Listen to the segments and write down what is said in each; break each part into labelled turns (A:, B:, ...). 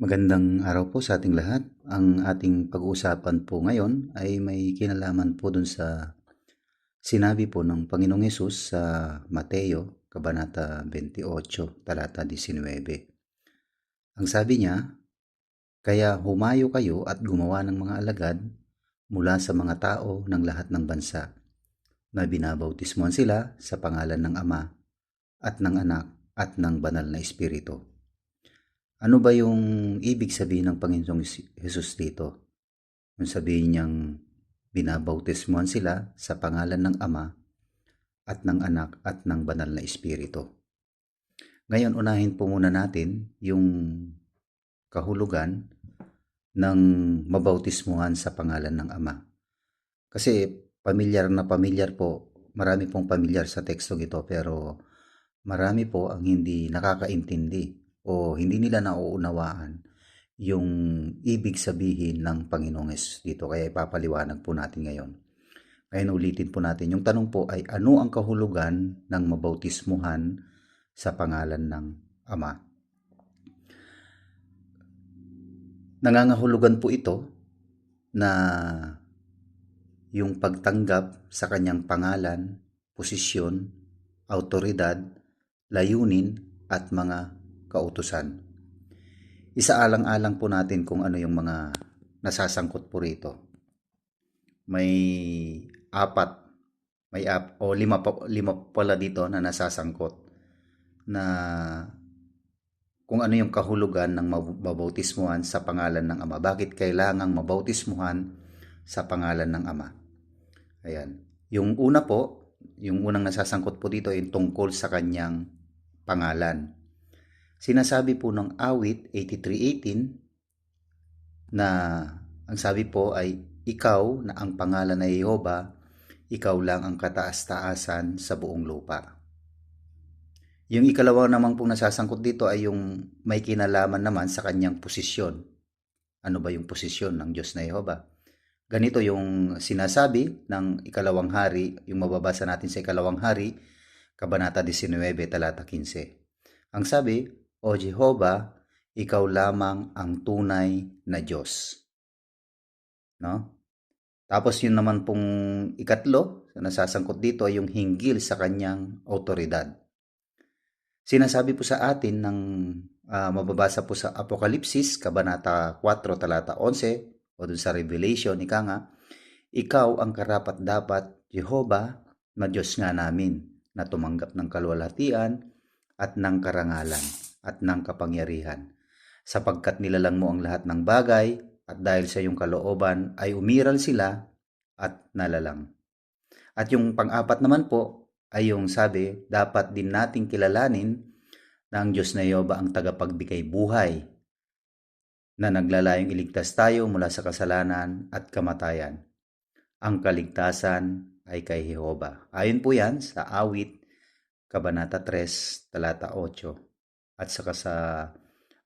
A: Magandang araw po sa ating lahat. Ang ating pag-uusapan po ngayon ay may kinalaman po dun sa sinabi po ng Panginoong Yesus sa Mateo, Kabanata 28, talata 19. Ang sabi niya, Kaya humayo kayo at gumawa ng mga alagad mula sa mga tao ng lahat ng bansa, na binabautismuhan sila sa pangalan ng Ama at ng Anak at ng Banal na Espiritu ano ba yung ibig sabihin ng Panginoong Jesus dito? Yung sabihin niyang binabautismuhan sila sa pangalan ng Ama at ng Anak at ng Banal na Espiritu. Ngayon, unahin po muna natin yung kahulugan ng mabautismuhan sa pangalan ng Ama. Kasi pamilyar na pamilyar po, marami pong pamilyar sa tekstong ito pero marami po ang hindi nakakaintindi o hindi nila nauunawaan yung ibig sabihin ng Panginoong Yesus dito. Kaya ipapaliwanag po natin ngayon. Ngayon ulitin po natin. Yung tanong po ay ano ang kahulugan ng mabautismuhan sa pangalan ng Ama? Nangangahulugan po ito na yung pagtanggap sa kanyang pangalan, posisyon, autoridad, layunin at mga kautusan. Isaalang-alang po natin kung ano yung mga nasasangkot po rito. May apat, may ap, o lima, pa, lima pala dito na nasasangkot na kung ano yung kahulugan ng mabautismuhan sa pangalan ng Ama. Bakit kailangang mabautismuhan sa pangalan ng Ama? Ayan. Yung una po, yung unang nasasangkot po dito ay tungkol sa kanyang pangalan. Sinasabi po ng awit 83.18 na ang sabi po ay ikaw na ang pangalan na Yehova, ikaw lang ang kataas-taasan sa buong lupa. Yung ikalawa naman pong nasasangkot dito ay yung may kinalaman naman sa kanyang posisyon. Ano ba yung posisyon ng Diyos na Yehova? Ganito yung sinasabi ng ikalawang hari, yung mababasa natin sa ikalawang hari, Kabanata 19, talata 15. Ang sabi, O Jehova, ikaw lamang ang tunay na Diyos. No? Tapos yun naman pong ikatlo, nasasangkot dito ay yung hinggil sa kanyang autoridad. Sinasabi po sa atin ng uh, mababasa po sa Apokalipsis, Kabanata 4, talata 11, o dun sa Revelation, ika nga, ikaw ang karapat dapat, Jehova, na Diyos nga namin, na tumanggap ng kalwalhatian at ng karangalan at ng kapangyarihan, sapagkat nilalang mo ang lahat ng bagay at dahil sa iyong kalooban ay umiral sila at nalalang. At yung pang-apat naman po ay yung sabi, dapat din nating kilalanin na ang Diyos na Yoba ang tagapagbigay buhay na naglalayong iligtas tayo mula sa kasalanan at kamatayan. Ang kaligtasan ay kay Jehova. Ayon po yan sa awit, Kabanata 3, talata 8. At saka sa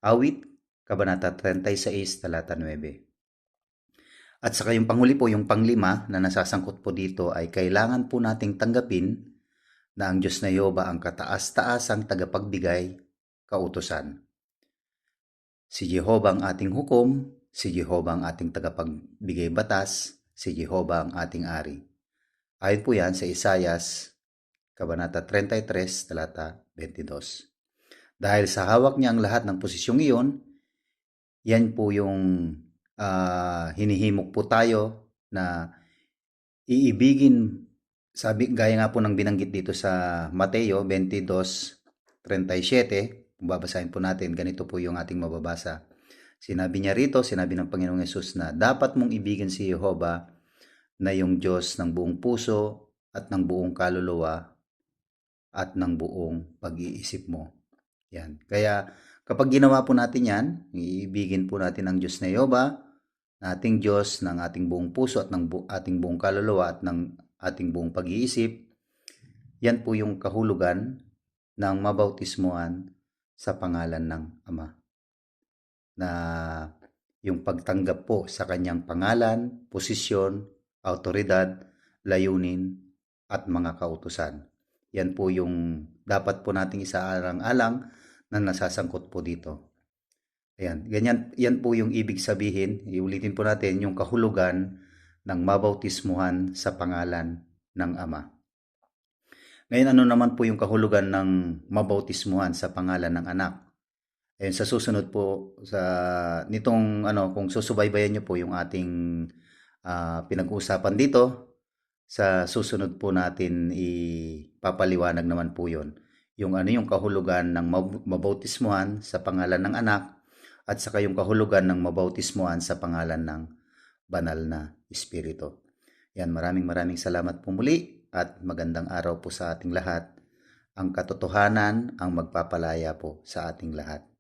A: awit, Kabanata 36, talata 9. At saka yung panghuli po, yung panglima na nasasangkot po dito ay kailangan po nating tanggapin na ang Diyos na Yoba ang kataas-taasang tagapagbigay kautusan. Si Jehova ang ating hukom, si Jehova ang ating tagapagbigay batas, si Jehova ang ating ari. Ayon po yan sa Isayas, Kabanata 33, talata 22. Dahil sa hawak niya ang lahat ng posisyong iyon, yan po yung uh, hinihimok po tayo na iibigin sabi, gaya nga po ng binanggit dito sa Mateo 22.37, kung babasahin po natin, ganito po yung ating mababasa. Sinabi niya rito, sinabi ng Panginoong Yesus na dapat mong ibigin si Jehova na yung Diyos ng buong puso at ng buong kaluluwa at ng buong pag-iisip mo. Yan. Kaya kapag ginawa po natin yan, iibigin po natin ang Diyos na Jehova, ating Diyos ng ating buong puso at ng bu- ating buong kaluluwa at ng ating buong pag-iisip, yan po yung kahulugan ng mabautismuhan sa pangalan ng Ama. Na yung pagtanggap po sa kanyang pangalan, posisyon, autoridad, layunin, at mga kautusan. Yan po yung dapat po nating isaalang-alang na nasasangkot po dito. Ayan, ganyan, yan po yung ibig sabihin. Iulitin po natin yung kahulugan ng mabautismuhan sa pangalan ng Ama. Ngayon, ano naman po yung kahulugan ng mabautismuhan sa pangalan ng anak? Ayun, sa susunod po, sa nitong ano, kung susubaybayan niyo po yung ating ah, pinag-uusapan dito, sa susunod po natin ipapaliwanag naman po yon yung ano yung kahulugan ng mab- mabautismuhan sa pangalan ng anak at saka yung kahulugan ng mabautismuhan sa pangalan ng banal na espiritu. Yan, maraming maraming salamat po muli at magandang araw po sa ating lahat. Ang katotohanan ang magpapalaya po sa ating lahat.